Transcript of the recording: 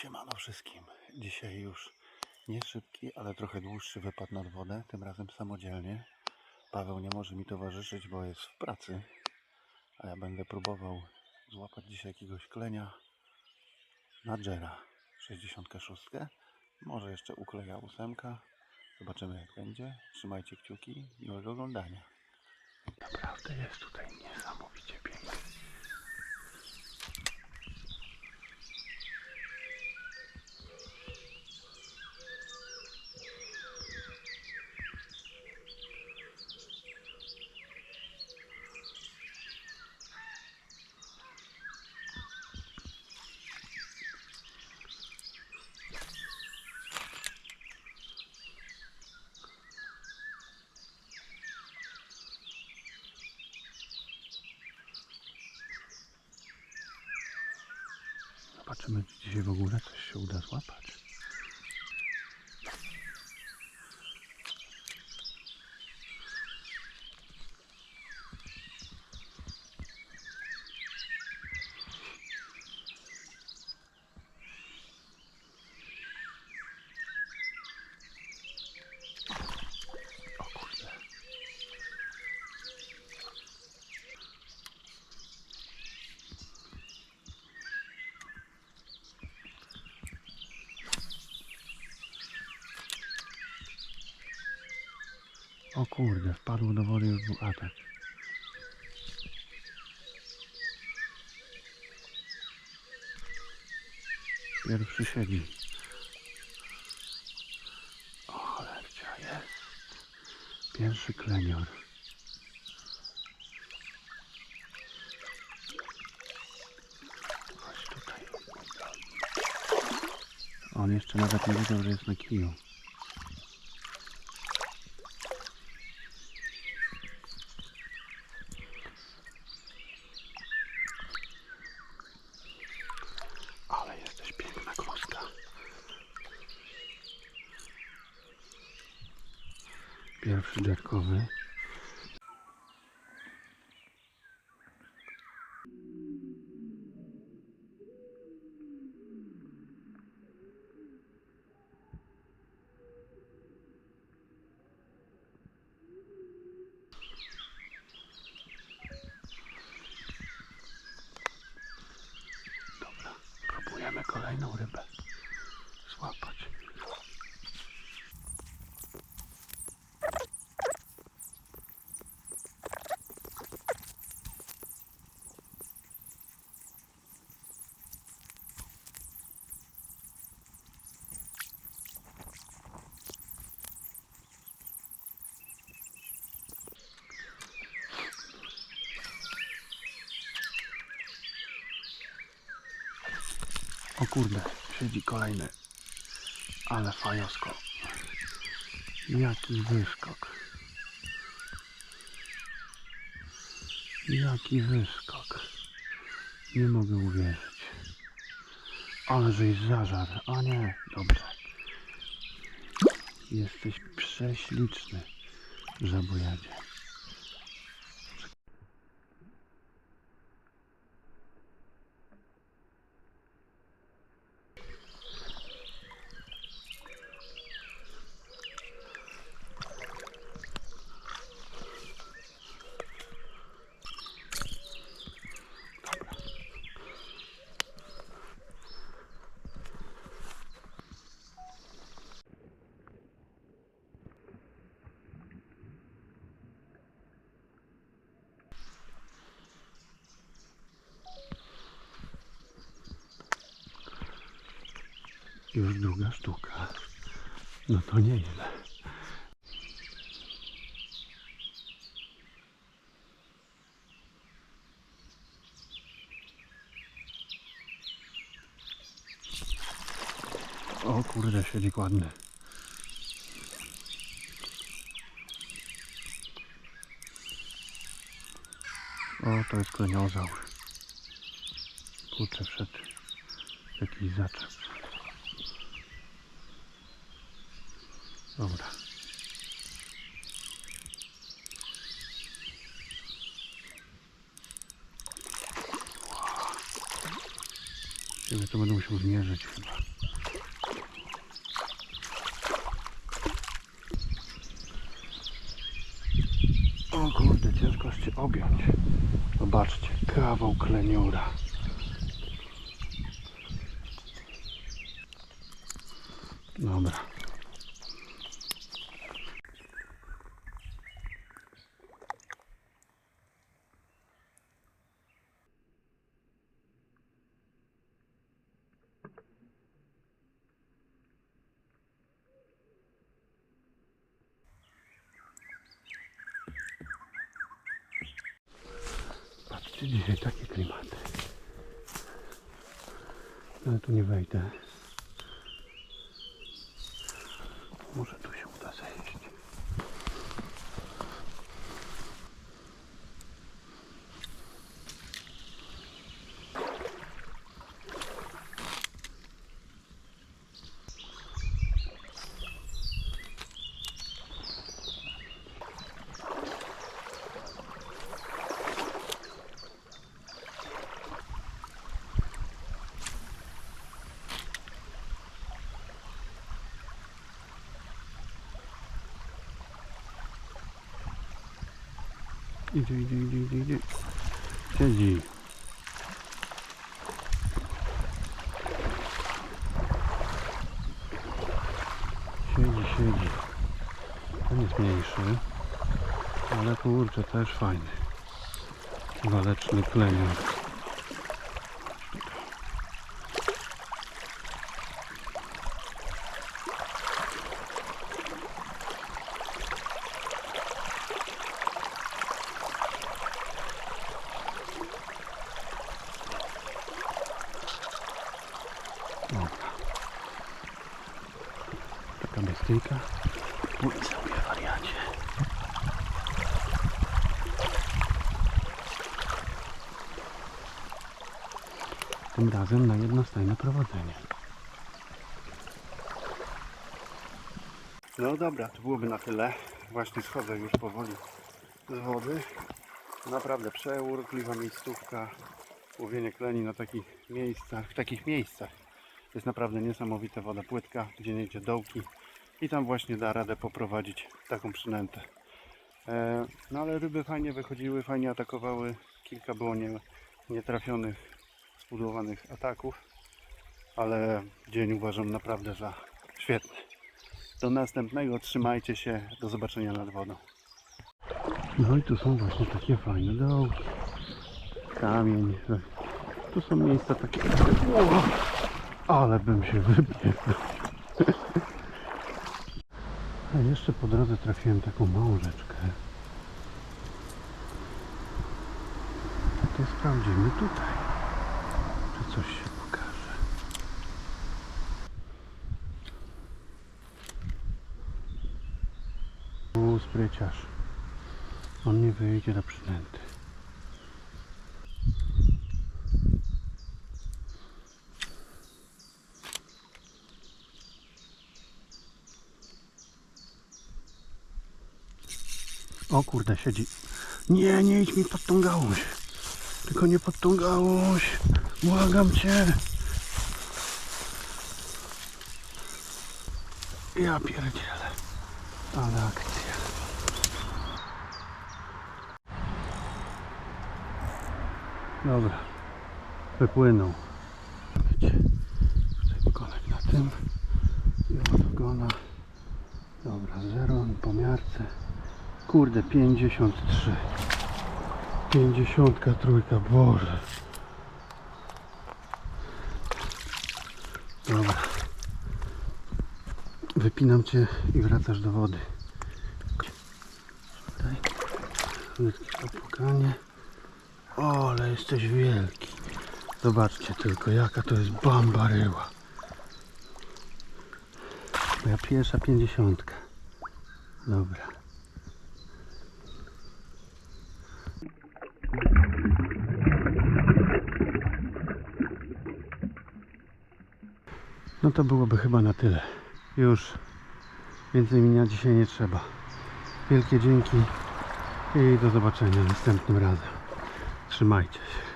Siemano wszystkim. Dzisiaj już nie szybki, ale trochę dłuższy wypad nad wodę, tym razem samodzielnie. Paweł nie może mi towarzyszyć, bo jest w pracy, a ja będę próbował złapać dzisiaj jakiegoś klenia na Jera 66. Może jeszcze ukleja ósemka. Zobaczymy jak będzie. Trzymajcie kciuki. Miłego oglądania. Naprawdę jest tutaj niesamowicie pięknie. Zobaczymy, czy dzisiaj w ogóle coś się uda złapać. O kurde, wpadł do wody już był atak. Pierwszy siedzi. O cholercia, jest. Pierwszy klenior. Tutaj. On jeszcze nawet nie wiedział, że jest na kiju. Pierwszy dziadkowy. Dobra, próbujemy kolejną rybę złapać. O kurde, siedzi kolejny. Ale fajosko. Jaki wyskok. Jaki wyskok. Nie mogę uwierzyć. Ale żeś zażar. A nie, dobrze. Jesteś prześliczny, żabojadzie. Już druga sztuka. No to nieźle. O kurde, siedzi ładny. O, to jest kleniozaur. Kurczę, wszedł jakiś zaczep. Dobra. Ciebie to będę musiał zmierzyć chyba. O kurde, ciężko cię objąć. Zobaczcie, kawał kleniura. Dobra. Patrzcie, dzisiaj takie klimaty. Ale tu nie wejdę. Może tu się uda zejść. Idzie, idzie, idzie, idzie, idzie. Siedzi. Siedzi, siedzi. Ten jest mniejszy. Ale kurczę, też fajny. Waleczny klenior. Dobra. Bestyjka. Płyń sobie wariacie. Tym razem na jednostajne prowadzenie. No dobra, to byłoby na tyle. Właśnie schodzę już powoli z wody. Naprawdę przeurokliwa miejscówka. Łowienie kleni na takich miejscach, w takich miejscach. Jest naprawdę niesamowita woda płytka, gdzie nie idzie dołki i tam właśnie da radę poprowadzić taką przynętę. E, no ale ryby fajnie wychodziły, fajnie atakowały. Kilka było nie, nietrafionych, zbudowanych ataków, ale dzień uważam naprawdę za świetny. Do następnego, trzymajcie się, do zobaczenia nad wodą. No i tu są właśnie takie fajne dołki. Kamień. Tu są miejsca takie. O, ale bym się wybiegł. A jeszcze po drodze trafiłem taką małą rzeczkę. To sprawdzimy tutaj. Czy coś się pokaże. U, spryciarz. On nie wyjdzie do przynęty. O kurde, siedzi. Nie, nie idź mi pod tą gałąź. Tylko nie pod tą gałąź. Błagam cię. Ja pierdzielę. Ale akcja. Dobra. Wypłynął. Wiecie, Tutaj na tym. I od. Dobra, zero po miarce. Kurde, 53. 53, Boże. Dobra. Wypinam cię i wracasz do wody. Tutaj. Krótkie popukanie. O, ale jesteś wielki. Zobaczcie tylko, jaka to jest bambaryła. Moja pierwsza pięćdziesiątka. Dobra. No to byłoby chyba na tyle. Już więcej mi na dzisiaj nie trzeba. Wielkie dzięki i do zobaczenia następnym razem. Trzymajcie się.